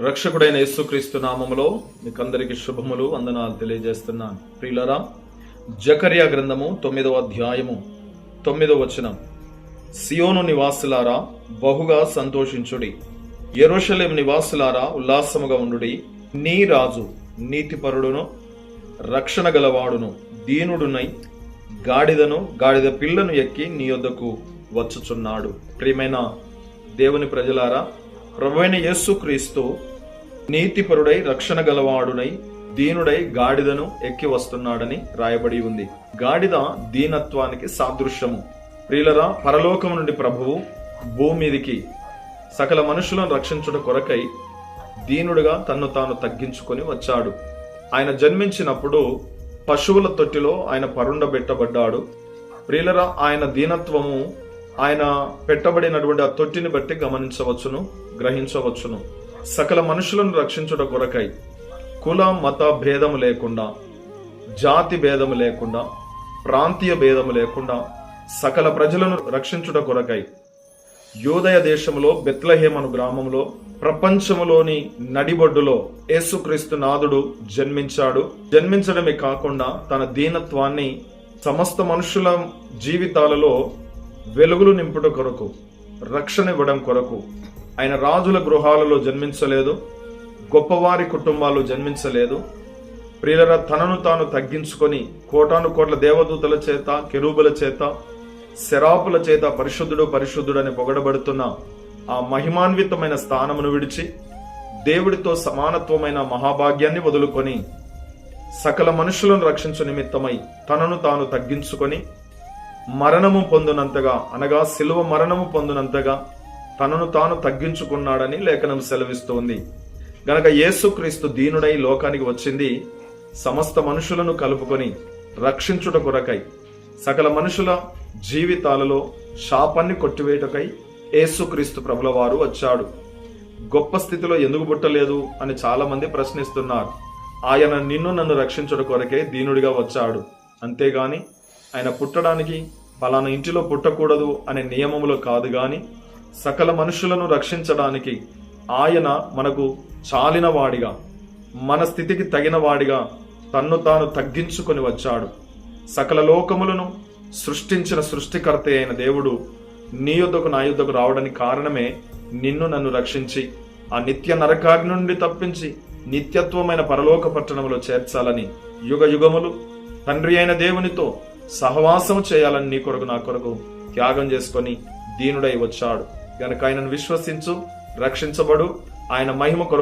రక్షకుడైన యేసుక్రీస్తు నామములో మీకందరికి శుభములు వందనాలు తెలియజేస్తున్నాను. ప్రియులరా జకర్యా గ్రంథము తొమ్మిదవ అధ్యాయము తొమ్మిదవ వచనం. సియోను నివాసులారా బహుగా సంతోషించుడి. ఎరోషలేం నివాసులారా ఉల్లాసముగా ఉండుడి. నీ రాజు నీతిపరుడును రక్షణ గలవాడును దీనుడునై గాడిదను గాడిద పిల్లను ఎక్కి నీ యొద్దకు వచ్చుచున్నాడు. ప్రియమైన దేవుని ప్రజలారా ప్రభువైన యేసుక్రీస్తు నీతిపరుడై రక్షణ గలవాడునై దీనుడై గాడిదను ఎక్కి వస్తున్నాడని రాయబడి ఉంది. గాడిద దీనత్వానికి సాదృశ్యము. ప్రియులరా పరలోకము నుండి ప్రభువు భూమిదికి సకల మనుషులను రక్షించుట కొరకై దీనుడుగా తన్ను తాను తగ్గించుకొని వచ్చాడు. ఆయన జన్మించినప్పుడు పశువుల తొట్టిలో ఆయన పరుండబెట్టబడ్డాడు. ప్రియులరా ఆయన దీనత్వము ఆయన పెట్టబడినటువంటి ఆ తొట్టిని బట్టి గమనించవచ్చును గ్రహించవచ్చును. సకల మనుషులను రక్షించుట కొరకై కుల మత భేదము లేకుండా జాతి భేదము లేకుండా ప్రాంతీయ భేదము లేకుండా సకల ప్రజలను రక్షించుట కొరకై యోదయ దేశంలో బెత్లహేమను గ్రామంలో ప్రపంచములోని నడిబొడ్డులో యేసుక్రీస్తు నాథుడు జన్మించాడు. జన్మించడమే కాకుండా తన దీనత్వాన్ని సమస్త మనుషుల జీవితాలలో వెలుగులు నింపుట కొరకు రక్షణ ఇవ్వడం కొరకు ఆయన రాజుల గృహాలలో జన్మించలేదు గొప్పవారి కుటుంబాలు జన్మించలేదు. ప్రియులర తనను తాను తగ్గించుకొని కోటాను కోట్ల దేవదూతల చేత కెరూబుల చేత శరాపుల చేత పరిశుద్ధుడు పరిశుద్ధుడని పొగడబడుతున్న ఆ మహిమాన్వితమైన స్థానమును విడిచి దేవుడితో సమానత్వమైన మహాభాగ్యాన్ని వదులుకొని సకల మనుషులను రక్షించు నిమిత్తమై తనను తాను తగ్గించుకొని మరణము పొందినంతగా అనగా శిలువ మరణము పొందినంతగా తనను తాను తగ్గించుకున్నాడని లేఖనం సెలవిస్తోంది. గనక యేసుక్రీస్తు దీనుడై లోకానికి వచ్చింది సమస్త మనుషులను కలుపుకొని రక్షించుట కొరకై సకల మనుషుల జీవితాలలో శాపాన్ని కొట్టివేయటకై యేసుక్రీస్తు ప్రభుల వారు వచ్చాడు. గొప్ప స్థితిలో ఎందుకు పుట్టలేదు అని చాలామంది ప్రశ్నిస్తున్నారు. ఆయన నిన్ను నన్ను రక్షించుట కొరకే దీనుడిగా వచ్చాడు. అంతేగాని ఆయన పుట్టడానికి ఫలానా ఇంటిలో పుట్టకూడదు అనే నియమములో కాదు గాని సకల మనుషులను రక్షించడానికి ఆయన మనకు చాలిన వాడిగా మన స్థితికి తగిన వాడిగా తన్ను తాను తగ్గించుకొని వచ్చాడు. సకల లోకములను సృష్టించిన సృష్టికర్త అయిన దేవుడు నీ యుద్ధకు నా యుద్ధకు రావడానికి కారణమే నిన్ను నన్ను రక్షించి ఆ నిత్య నరకాగ్ని నుండి తప్పించి నిత్యత్వమైన పరలోక పట్టణంలో చేర్చాలని యుగ యుగములు తండ్రి అయిన దేవునితో సహవాసం చేయాలని నీ కొరకు నా కొరకు త్యాగం చేసుకొని దీనుడై వచ్చాడు. గనక ఆయనను విశ్వసించు రక్షించబడు ఆయన మహిమ కొరకు